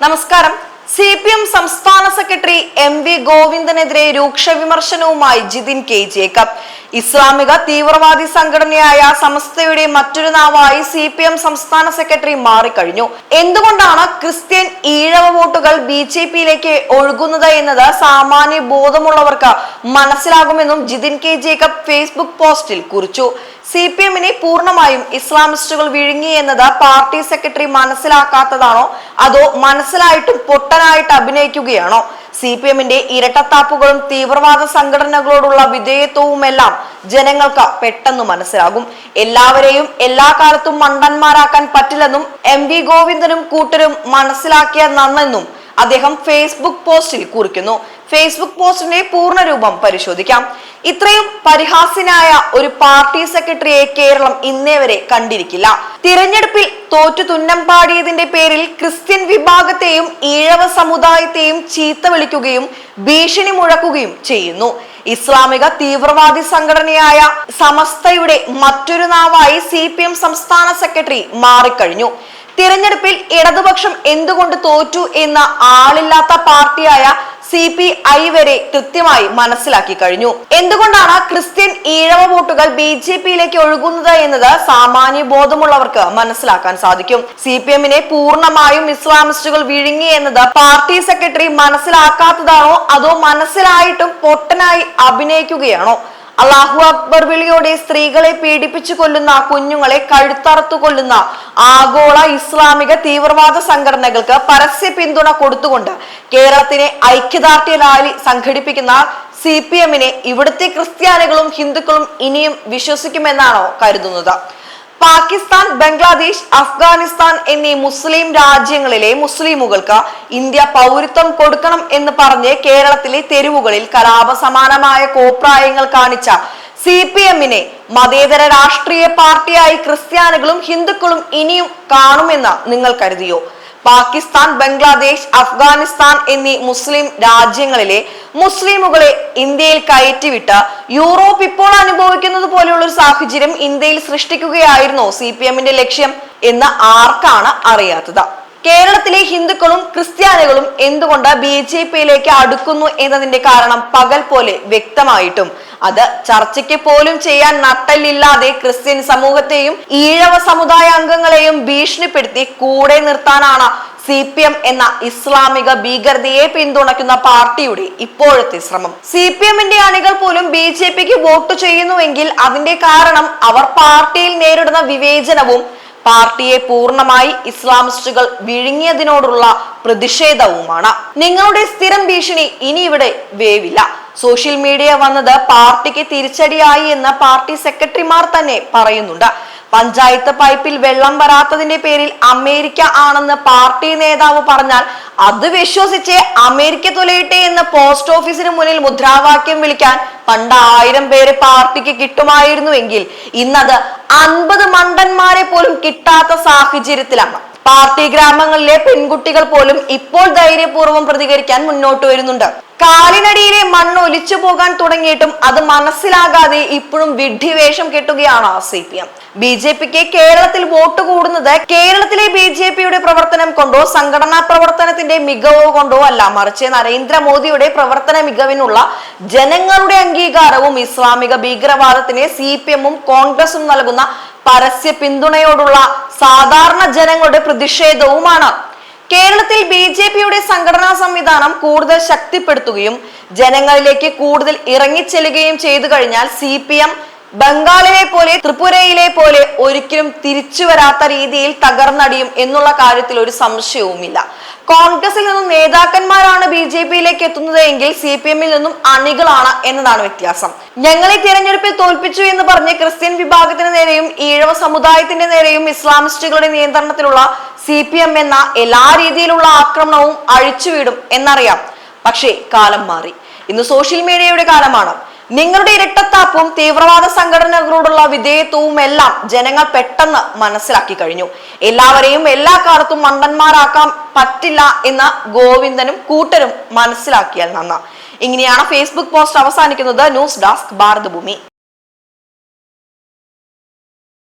നമസ്കാരം. C P M സംസ്ഥാന secretary M V ഗോവിന്ദനെതിരെ രൂക്ഷ വിമർശനവുമായി ജിതിൻ കെ ജേക്കബ് ഇസ്ലാമിക തീവ്രവാദി സംഘടനയായ സമസ്തയുടെ മറ്റൊരു നാവായി സി പി എം സംസ്ഥാന സെക്രട്ടറി മാറിക്കഴിഞ്ഞു. എന്തുകൊണ്ടാണ് ക്രിസ്ത്യൻ ഈഴവ വോട്ടുകൾ ബി ജെ പിയിലേക്ക് ഒഴുകുന്നത് എന്നത് സാമാന്യ ബോധമുള്ളവർക്ക് മനസ്സിലാകുമെന്നും ജിതിൻ കെ ജേക്കബ് ഫേസ്ബുക്ക് പോസ്റ്റിൽ കുറിച്ചു. സി പി എമ്മിനെ പൂർണമായും ഇസ്ലാമിസ്റ്റുകൾ വിഴുങ്ങി എന്നത് പാർട്ടി സെക്രട്ടറി മനസ്സിലാക്കാത്തതാണോ? അതോ മനസ്സിലായിട്ടും പൊട്ടനായിട്ട് അഭിനയിക്കുകയാണോ? സി പി എമ്മിന്റെ ഇരട്ടത്താപ്പുകളും തീവ്രവാദ സംഘടനകളോടുള്ള വിധേയത്വവുമെല്ലാം ജനങ്ങൾക്ക് പെട്ടെന്ന് മനസ്സിലാകും. എല്ലാവരെയും എല്ലാ കാലത്തും മണ്ടന്മാരാക്കാൻ പറ്റില്ലെന്നും എം വി ഗോവിന്ദനും കൂട്ടരും മനസ്സിലാക്കിയ നന്നെന്നും അദ്ദേഹം ഫേസ്ബുക്ക് പോസ്റ്റിൽ കുറിക്കുന്നു. ഫേസ്ബുക്ക് പോസ്റ്റിന്റെ പൂർണ രൂപം പരിശോധിക്കാം. ഇത്രയും പരിഹാസ്യനായ ഒരു പാർട്ടി സെക്രട്ടറിയെ കേരളം ഇന്നേ വരെ കണ്ടിരിക്കില്ല. തിരഞ്ഞെടുപ്പിൽ തോറ്റു തുന്നം പാടിയതിന്റെ പേരിൽ ക്രിസ്ത്യൻ വിഭാഗത്തെയും ഈഴവ സമുദായത്തെയും ചീത്ത വിളിക്കുകയും ഭീഷണി മുഴക്കുകയും ചെയ്യുന്നു. ഇസ്ലാമിക തീവ്രവാദി സംഘടനയായ സമസ്തയുടെ മറ്റൊരു നാവായി സി സംസ്ഥാന സെക്രട്ടറി മാറിക്കഴിഞ്ഞു. തിരഞ്ഞെടുപ്പിൽ ഇടതുപക്ഷം എന്തുകൊണ്ട് തോറ്റു എന്ന ആളില്ലാത്ത പാർട്ടിയായ സി പി ഐ വരെ കൃത്യമായി മനസ്സിലാക്കി കഴിഞ്ഞു. എന്തുകൊണ്ടാണ് ക്രിസ്ത്യൻ ഈഴവ വോട്ടുകൾ ബി ജെ പിയിലേക്ക് ഒഴുകുന്നത് എന്നത് സാമാന്യ ബോധമുള്ളവർക്ക് മനസ്സിലാക്കാൻ സാധിക്കും. സി പി എമ്മിനെ പൂർണമായും ഇസ്ലാമിസ്റ്റുകൾ വിഴുങ്ങി എന്നത് പാർട്ടി സെക്രട്ടറി മനസ്സിലാക്കാത്തതാണോ അതോ മനസ്സിലായിട്ടും പൊട്ടനായി അഭിനയിക്കുകയാണോ? അള്ളാഹു അക്ബർ വിളിയോടെ സ്ത്രീകളെ പീഡിപ്പിച്ചു കൊല്ലുന്ന കുഞ്ഞുങ്ങളെ കഴുത്തറുത്തു കൊല്ലുന്ന ആഗോള ഇസ്ലാമിക തീവ്രവാദ സംഘടനകൾക്ക് പരസ്യ പിന്തുണ കൊടുത്തുകൊണ്ട് കേരളത്തിനെ ഐക്യദാർഢ്യ റാലി സംഘടിപ്പിക്കുന്ന സി പി എമ്മിനെ ഇവിടുത്തെ ക്രിസ്ത്യാനികളും ഹിന്ദുക്കളും ഇനിയും വിശ്വസിക്കുമെന്നാണോ കരുതുന്നത്? പാകിസ്ഥാൻ ബംഗ്ലാദേശ് അഫ്ഗാനിസ്ഥാൻ എന്നീ മുസ്ലിം രാജ്യങ്ങളിലെ മുസ്ലിമുകൾക്ക് ഇന്ത്യ പൗരത്വം കൊടുക്കണം എന്ന് പറഞ്ഞ് കേരളത്തിലെ തെരുവുകളിൽ കലാപ സമാനമായ കോപ്രായങ്ങൾ കാണിച്ച സി പി എമ്മിനെ മതേതര രാഷ്ട്രീയ പാർട്ടിയായി ക്രിസ്ത്യാനികളും ഹിന്ദുക്കളും ഇനിയും കാണുമെന്ന് നിങ്ങൾ കരുതിയോ? പാകിസ്ഥാൻ ബംഗ്ലാദേശ് അഫ്ഗാനിസ്ഥാൻ എന്നീ മുസ്ലിം രാജ്യങ്ങളിലെ മുസ്ലിമുകളെ ഇന്ത്യയിൽ കയറ്റിവിട്ട യൂറോപ്പ് ഇപ്പോൾ അനുഭവിക്കുന്നത് പോലെയുള്ള ഒരു സാഹചര്യം ഇന്ത്യയിൽ സൃഷ്ടിക്കുകയായിരുന്നോ സി ലക്ഷ്യം എന്ന് ആർക്കാണ് അറിയാത്തത്? കേരളത്തിലെ ഹിന്ദുക്കളും ക്രിസ്ത്യാനികളും എന്തുകൊണ്ട് ബി ജെ പിയിലേക്ക് അടുക്കുന്നു എന്നതിന്റെ കാരണം പകൽ പോലെ വ്യക്തമായിട്ടും. അത് ചർച്ചയ്ക്ക് പോലും ചെയ്യാൻ നട്ടല്ലില്ലാതെ ക്രിസ്ത്യൻ സമൂഹത്തെയും ഈഴവ സമുദായ അംഗങ്ങളെയും ഭീഷണിപ്പെടുത്തി കൂടെ നിർത്താനാണ് സി പി എം എന്ന ഇസ്ലാമിക ഭീകരതയെ പിന്തുണയ്ക്കുന്ന പാർട്ടിയുടെ ഇപ്പോഴത്തെ ശ്രമം. സി പി എമ്മിന്റെ അണികൾ പോലും ബി ജെ പിക്ക് വോട്ട് ചെയ്യുന്നുവെങ്കിൽ അതിന്റെ കാരണം അവർ പാർട്ടിയിൽ നേരിടുന്ന വിവേചനവും പാർട്ടിയെ പൂർണമായി ഇസ്ലാമിസ്റ്റുകൾ വിഴുങ്ങിയതിനോടുള്ള പ്രതിഷേധവുമാണ്. നിങ്ങളുടെ സ്ഥിരം ഭീഷണി ഇനി ഇവിടെ വേവില്ല. സോഷ്യൽ മീഡിയ വന്നത് പാർട്ടിക്ക് തിരിച്ചടിയായി എന്ന് പാർട്ടി സെക്രട്ടറിമാർ തന്നെ പറയുന്നുണ്ട്. പഞ്ചായത്ത് പൈപ്പിൽ വെള്ളം വരാത്തതിന്റെ പേരിൽ അമേരിക്ക ആണെന്ന് പാർട്ടി നേതാവ് പറഞ്ഞാൽ അത് വിശ്വസിച്ച് അമേരിക്ക തുലയിട്ടെ എന്ന് പോസ്റ്റ് ഓഫീസിന് മുന്നിൽ മുദ്രാവാക്യം വിളിക്കാൻ പണ്ട് ആയിരം പേര് പാർട്ടിക്ക് കിട്ടുമായിരുന്നുവെങ്കിൽ ഇന്നത് അൻപത് മണ്ടന്മാരെ പോലും കിട്ടാത്ത സാഹചര്യത്തിലാണ്. പാർട്ടി ഗ്രാമങ്ങളിലെ പെൺകുട്ടികൾ പോലും ഇപ്പോൾ ധൈര്യപൂർവം പ്രതികരിക്കാൻ മുന്നോട്ട് വരുന്നുണ്ട്. കാലിനടിയിലെ മണ്ണ് ഒലിച്ചു പോകാൻ തുടങ്ങിയിട്ടും അത് മനസ്സിലാകാതെ ഇപ്പോഴും വിഡ്ഢിവേഷം കെട്ടുകയാണ് C P M B J പിക്ക് കേരളത്തിൽ വോട്ട് കൂടുന്നത് കേരളത്തിലെ ബി ജെ പിയുടെ പ്രവർത്തനം കൊണ്ടോ സംഘടനാ പ്രവർത്തനത്തിന്റെ മികവോ കൊണ്ടോ അല്ല. മറിച്ച് നരേന്ദ്രമോദിയുടെ പ്രവർത്തന മികവിനുള്ള ജനങ്ങളുടെ അംഗീകാരവും ഇസ്ലാമിക ഭീകരവാദത്തിന് സി പി എമ്മും കോൺഗ്രസും നൽകുന്ന പരസ്യ പിന്തുണയോടുള്ള സാധാരണ ജനങ്ങളുടെ പ്രതിഷേധവുമാണ്. കേരളത്തിൽ ബി ജെ പിയുടെ സംഘടനാ സംവിധാനം കൂടുതൽ ശക്തിപ്പെടുത്തുകയും ജനങ്ങളിലേക്ക് കൂടുതൽ ഇറങ്ങിച്ചെല്ലുകയും ചെയ്തു കഴിഞ്ഞാൽ സി പി എം ബംഗാളിലെ പോലെ ത്രിപുരയിലെ പോലെ ഒരിക്കലും തിരിച്ചു വരാത്ത രീതിയിൽ തകർന്നടിയും എന്നുള്ള കാര്യത്തിൽ ഒരു സംശയവുമില്ല. കോൺഗ്രസിൽ നിന്നും നേതാക്കന്മാരാണ് ബി ജെ പിയിലേക്ക് എത്തുന്നത് എങ്കിൽ സി പി എമ്മിൽ നിന്നും അണികളാണ് എന്നതാണ് വ്യത്യാസം. ഞങ്ങളെ തിരഞ്ഞെടുപ്പിൽ തോൽപ്പിച്ചു എന്ന് പറഞ്ഞ് ക്രിസ്ത്യൻ വിഭാഗത്തിന് നേരെയും ഈഴവ സമുദായത്തിന്റെ നേരെയും ഇസ്ലാമിസ്റ്റുകളുടെ നിയന്ത്രണത്തിലുള്ള സി പി എം എന്ന എല്ലാ രീതിയിലുള്ള ആക്രമണവും അഴിച്ചുവിടും എന്നറിയാം. പക്ഷേ കാലം മാറി. ഇന്ന് സോഷ്യൽ മീഡിയയുടെ കാലമാണ്. നിങ്ങളുടെ ഇരട്ടത്താപ്പും തീവ്രവാദ സംഘടനകളോടുള്ള വിധേയത്വവും എല്ലാം ജനങ്ങൾ പെട്ടെന്ന് മനസ്സിലാക്കി കഴിഞ്ഞു. എല്ലാവരെയും എല്ലാ കാലത്തും മണ്ടന്മാരാക്കാൻ പറ്റില്ല എന്ന് ഗോവിന്ദനും കൂട്ടരും മനസ്സിലാക്കിയാൽ നന്ന. ഇങ്ങനെയാണ് ഫേസ്ബുക്ക് പോസ്റ്റ് അവസാനിക്കുന്നത്. News desk Bharathabhoomi.